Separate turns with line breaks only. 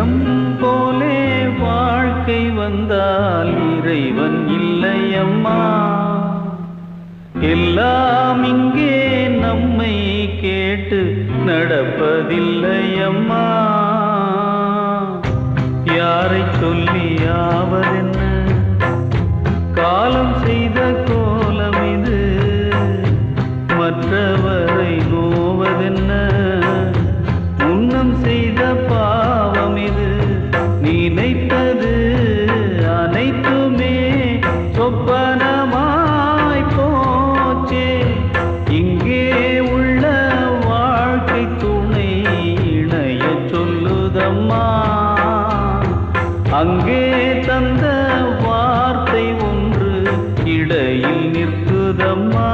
எண்ணம் போலே வாழ்க்கை வந்தால் இறைவன் இல்லை அம்மா எல்லாம் இங்கே நம்மை கேட்டு நடப்பதில்லை அம்மா யாரை சொல்லி சொப்பனமாய் போச்சே. இங்கே உள்ள வாழ்க்கை துணை இணைய சொல்லுதம்மா. அங்கே தந்த வார்த்தை ஒன்று இடையில் நிற்குதம்மா.